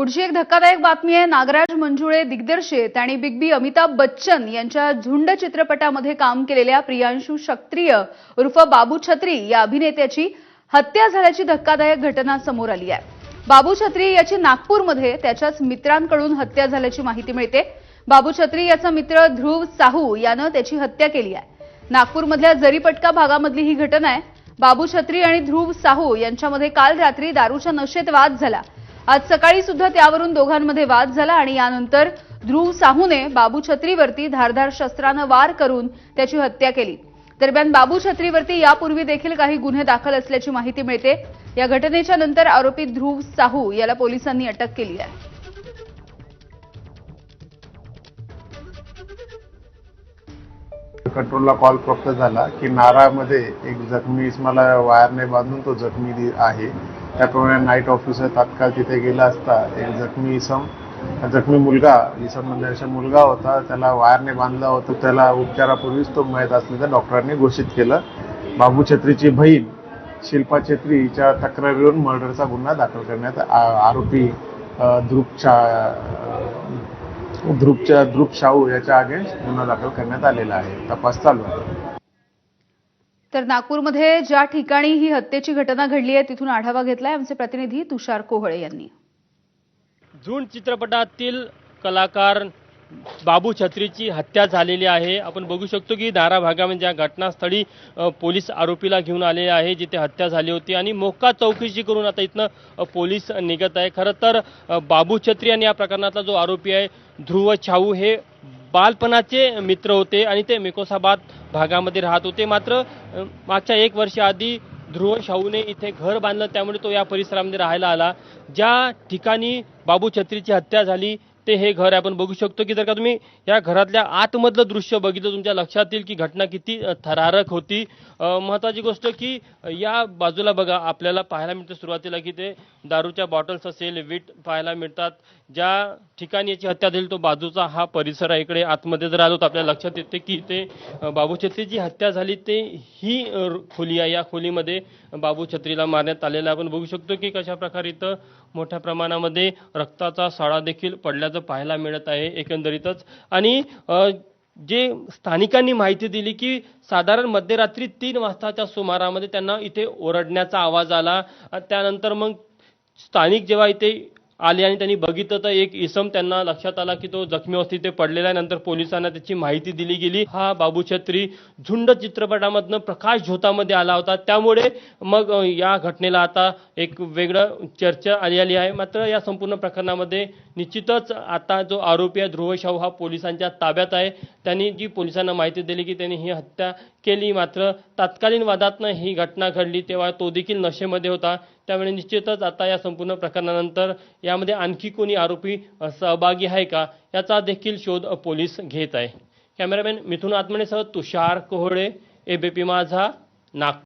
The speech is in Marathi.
पुढची एक धक्कादायक बातमी आहे. नागराज मंजुळे दिग्दर्शित आणि बिग बी अमिताभ बच्चन यांच्या झुंड चित्रपटामध्ये काम केलेल्या प्रियांशू क्षत्रिय उर्फ बाबू छत्री या अभिनेत्याची हत्या झाल्याची धक्कादायक घटना समोर आली आहे. बाबू छत्री याची नागपूरमध्ये त्याच्याच मित्रांकडून हत्या झाल्याची माहिती मिळते. बाबू छत्री याचा मित्र ध्रुव साहू यानं त्याची हत्या केली आहे. नागपूरमधल्या जरीपटका भागामधली ही घटना आहे. बाबू छत्री आणि ध्रुव साहू यांच्यामध्ये काल रात्री दारूच्या नशेत वाद झाला. आज सकाळी सुद्धा त्यावरून दोघांमध्ये वाद झाला आणि यानंतर ध्रुव साहूने बाबू छत्रीवरती धारधार शस्त्रानं वार करून त्याची हत्या केली. दरम्यान बाबू छत्रीवरती यापूर्वी देखील काही गुन्हे दाखल असल्याची माहिती मिळते. या घटनेच्या नंतर आरोपी ध्रुव साहू याला पोलिसांनी अटक केली आहे. कंट्रोलला कॉल प्राप्त झाला की नारामध्ये एक जखमी मला वायरने बांधून तो जखमी आहे. त्याप्रमाणे नाईट ऑफिसर तात्काळ तिथे गेला असता. एक जखमी इसम. जखमी मुलगा इसम म्हणजे मुलगा होता. त्याला वायरने बांधला होता. त्याला उपचारापूर्वीच तो मयत असल्याचं डॉक्टरांनी घोषित केलं. बाबू छत्रीची बहीण शिल्पा छत्री हिच्या तक्रारीवरून मर्डरचा गुन्हा दाखल करण्यात आ- आरोपी ध्रुपच्या ध्रुपच्या ध्रुप शाहू याच्या अगेन्स्ट गुन्हा दाखल करण्यात आलेला आहे. तपास चालू आहे. तर नागपूरमध्ये ज्या ठिकाणी ही हत्येची घटना घडली आहे तिथून आढावा घेतलाय आमचे प्रतिनिधी तुषार कोहळे यांनी. झुंड चित्रपटातील कलाकार बाबू छत्रीची हत्या झालेली आहे. आपण बघू शकतो की दारा भागामध्ये या घटनास्थळी पोलीस आरोपीला घेऊन आले आहे जिथे हत्या झाली होती आणि मोक्का चौकशी करून आता इथनं पोलीस निघत आहे. खरं तर बाबू छत्री आणि या प्रकरणातला जो आरोपी आहे ध्रुव छाऊ हे बालपणाचे मित्र होते आणि ते मेकोसाबाद भागामध्ये राहत होते. मात्र मागच्या एक वर्षाआधी ध्रुव शाहूने इथे घर बांधलं. त्यामुळे तो या परिसरामध्ये राहायला आला. ज्या ठिकाणी बाबू छत्रीची हत्या झाली ते हे घर आहे आपण बघू शकतो की जर का तुम्ही या घरातल्या आतमधलं दृश्य बघितलं तुमच्या लक्षात येईल की घटना किती थरारक होती. महत्त्वाची गोष्ट की या बाजूला बघा आपल्याला पाहायला मिळतं सुरुवातीला की ते दारूच्या बॉटल्स असेल वीट पाहायला मिळतात. ज्या ठिकाणी याची हत्या झाली तो बाजूचा हा परिसर आहे इकडे आतमध्ये जर आलो तर आपल्याला लक्षात येते की ते बाबू छत्री जी हत्या झाली ते ही खोली आहे. या खोलीमध्ये बाबू छत्रीला मारण्यात आलेलं आहे. आपण बघू शकतो की कशा प्रकारे इथं मोठ्या प्रमाणामध्ये रक्ताचा साळा देखील असल्याचं पाहायला मिळत आहे एकंदरीतच. आणि जे स्थानिकांनी माहिती दिली की साधारण मध्यरात्री तीन वाजताच्या सुमारामध्ये त्यांना इथे ओरडण्याचा आवाज आला. त्यानंतर मग स्थानिक जेव्हा इथे आले आणि त्यांनी बघितलं तर एक इसम त्यांना लक्षात आला की तो जखमी अवस्थेत ते पडलेला आहे. नंतर पोलिसांना त्याची माहिती दिली गेली. हा बाबू छत्री झुंड चित्रपटामधनं प्रकाश झोतामध्ये आला होता. त्यामुळे मग या घटनेला आता एक वेगळं चर्चा आलेली आहे. मात्र या संपूर्ण प्रकरणामध्ये निश्चितच आता जो आरोपी आहे ध्रुव शाहू हा पोलिसांच्या ताब्यात आहे. त्यांनी जी पोलिसांना माहिती दिली की त्यांनी ही हत्या केली मात्र तात्कालीन वादातनं ही घटना घडली तेव्हा तो देखील नशेमध्ये होता. त्यामुळे निश्चितच आता या संपूर्ण प्रकरणानंतर यामध्ये आणखी कोणी आरोपी सहभागी आहे का याचा देखील शोध पोलीस घेत आहे. कॅमेरामॅन मिथुन आत्मनेसह तुषार कोहळे एबीपी माझा नागपूर.